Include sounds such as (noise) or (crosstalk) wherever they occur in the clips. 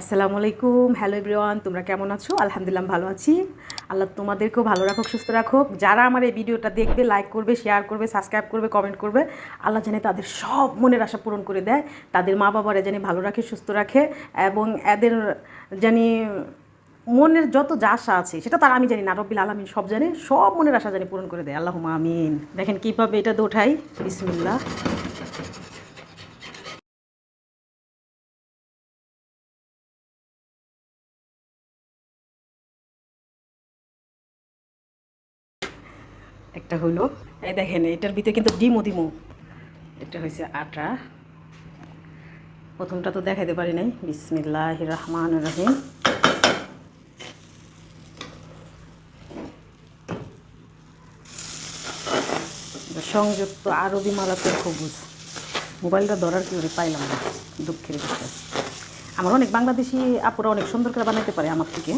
আসসালামু আলাইকুম hello everyone, তোমরা কেমন আছো? আলহামদুলিল্লাহ ভালো আছি। আল্লাহ তোমাদেরকেও ভালো রাখুক, সুস্থ রাখুক। যারা আমার এই ভিডিওটা দেখবে লাইক করবে শেয়ার করবে সাবস্ক্রাইব করবে কমেন্ট করবে, আল্লাহ জানে তাদের সব মনের আশা পূরণ করে দেয়। তাদের মা বাবারা জানি ভালো রাখে, সুস্থ রাখে এবং এদের জানি মনের যত যা আশা আছে, সেটা তারা আমি জানি না, রব্বিল আলমিন সব জানে, সব মনের আশা জানি পূরণ করে দেয়। আল্লাহ আমিন। দেখেন কীভাবে এটা দোঠাই। বিসমিল্লাহ। একটা হলো এই দেখেন, এটার ভিতরে কিন্তু ডিমও দিমো। এটা হয়েছে আটা। প্রথমটা তো দেখাইতে পারি নাই। বিসমিল্লাহ রহমান রহিম। সংযুক্ত আরবি মালাতের সবুজ। মোবাইলটা ধরার কি করে পাইলাম না, দুঃখের বিষয়। আমার অনেক বাংলাদেশি আপুরা অনেক সুন্দর করে বানাইতে পারে আমার থেকে।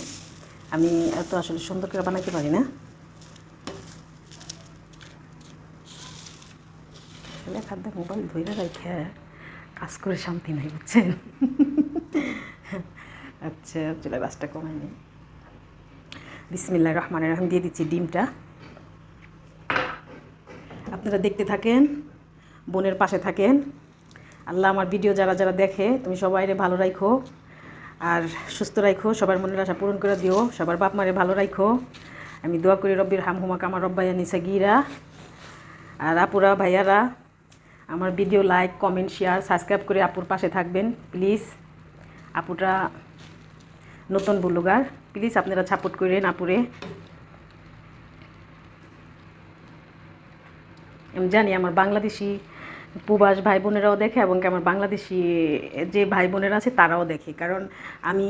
আমি এত আসলে সুন্দর করে বানাইতে পারি না। আসলে খাদ্য মোবাইল ধরে রেখে কাজ করে শান্তি নাই, বুঝছেন? আচ্ছা চলে বাসটা কমাই নেই বিসমিল্লা রহমান রহম, দিয়ে দিচ্ছি ডিমটা। আপনারা দেখতে থাকেন, বোনের পাশে থাকেন। আল্লাহ আমার ভিডিও যারা যারা দেখে, তুমি সবাইরে ভালো রাখো আর সুস্থ রাখো সবার মনের আশা পূরণ করে দিও। সবার বাপ মারে ভালো রাখো আমি দোয়া করি রব্বির হাম হুমাক আমার রব্বাইয়া নিসা গিরা। আর আপুরা, ভাইয়ারা আমার video like comment share subscribe করে আপুর পাশে থাকবেন। প্লিজ আপুটা নতুন বুলুগার। প্লিজ আপনারা সাপোর্ট করেন আপুরে। আমি জানি আমার বাংলাদেশি প্রবাস ভাই বোনেরাও দেখে এবং আমার বাংলাদেশি যে ভাই বোনেরা আছে তারাও দেখে। কারণ আমি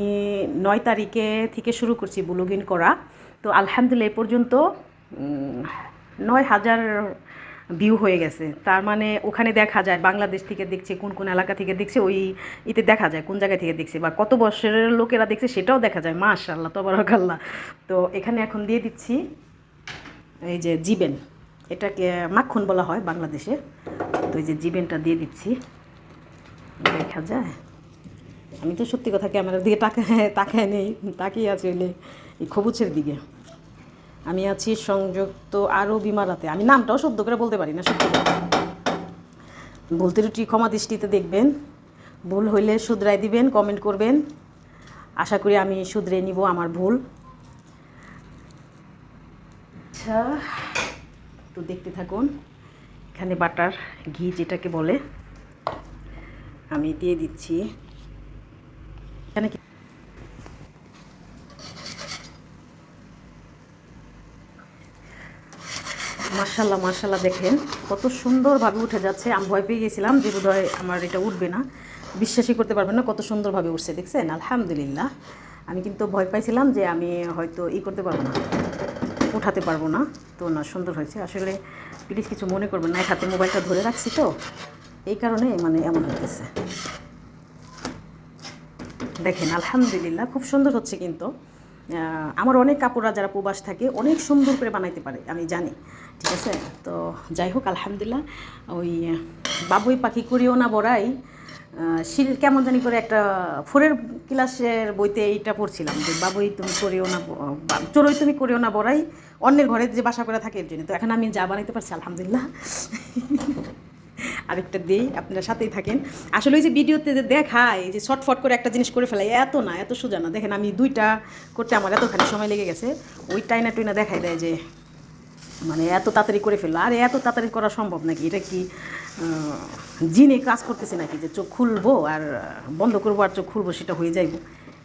নয় তারিখে থেকে শুরু করছি ব্লগিং করা। তো আলহামদুলিল্লাহ এ পর্যন্ত নয় হাজার ভিউ হয়ে গেছে। তার মানে ওখানে দেখা যায়, বাংলাদেশ থেকে দেখছে, কোন কোন এলাকা থেকে দেখছে, ওই ইতে দেখা যায়, কোন জায়গা থেকে দেখছে। বা কত বছরের লোকেরা দেখছে সেটাও দেখা যায় মাশাল্লাহ তবরকাল্লাহ। তো এখানে এখন দিয়ে দিচ্ছি, এই যে জিবেন, এটাকে মাখন বলা হয় বাংলাদেশে। তো এই যে জিবেনটা দিয়ে দিচ্ছি, দেখা যায়। আমি তো সত্যি কথা ক্যামেরার দিকে তাকায় তাকায় নেই, তাকিয়ে আছি খবুচের দিকে। আমি আছি সংযুক্ত আরব ইমারাতে। আমি নামটাও শব্দ করে বলতে পারি না শব্দ কথা। রুটি ক্ষমা দৃষ্টিতে দেখবেন। ভুল হইলে শুধরাই দিবেন কমেন্ট করবেন। আশা করি আমি শুধরে নিব আমার ভুল। আচ্ছা তো দেখতে থাকুন। এখানে বাটার ঘি যেটাকে বলে, আমি দিয়ে দিচ্ছি। মার্শাল্লাহ মার্শাল্লাহ দেখেন, কত সুন্দরভাবে উঠে যাচ্ছে। আমি ভয় পেয়ে গেছিলাম যে বোধহয় আমার এটা উঠবে না। বিশ্বাসই করতে পারবেন না, কত সুন্দরভাবে উঠছে, দেখছেন? আলহামদুলিল্লাহ। আমি কিন্তু ভয় পাইছিলাম যে আমি হয়তো ই করতে পারব না, উঠাতে পারব না। তো না, সুন্দর হয়েছে। আসলে প্লিজ কিছু মনে করবেন না, এক হাতে মোবাইলটা ধরে রাখছি তো। এই কারণে মানে এমন হইতেছে। দেখেন, আলহামদুলিল্লাহ, খুব সুন্দর হচ্ছে কিন্তু। আমার অনেক কাপড়রা যারা প্রবাস থাকে, অনেক সুন্দর করে বানাইতে পারে, আমি জানি, ঠিক আছে? তো যাই হোক, আলহামদুলিল্লাহ, ওই বাবুই পাখি করিও না বড়াই শিল কেমন জানি করে একটা ফোরের ক্লাসের বইতে এইটা পড়ছিলাম যে, বাবুই, তুমি করিও না চড়ুই তুমি করিও না বড়াই অন্যের ঘরে যে বাসা করে থাকে এর জন্য। তো এখন আমি যা বানাইতে পারছি, আলহামদুলিল্লাহ। (laughs) আরেকটা দিই, আপনারা সাথেই থাকেন। আসলে ওই যে ভিডিওতে যে দেখায়, যে শর্টফট করে একটা জিনিস করে ফেলাই এত না, এত সোজা না। দেখেন, আমি দুইটা করতে আমার এতখানি সময় লেগে গেছে। ওই টাইনা টুইনা দেখাই দেয় যে মানে এত তাড়াতাড়ি করে ফেলল। আর, এত তাড়াতাড়ি করা সম্ভব নাকি? এটা কি জিনে কাজ করতেছে নাকি? যে চোখ খুলবো আর বন্ধ করব আর চোখ খুলবো, সেটা হয়ে যাইব।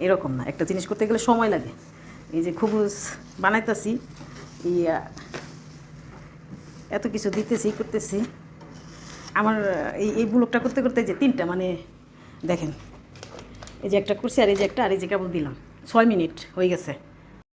এরকম না। একটা জিনিস করতে গেলে সময় লাগে। এই যে খুবুজ বানাইতেছি, ইয়া, এত কিছু দিতেছি, করতেছি। আমার, এই এই ব্লকটা করতে করতে যে তিনটা মানে দেখেন, এই যে একটা করছি আর এই যে একটা, আর এই যে কেবল দিলাম, ছয় মিনিট হয়ে গেছে।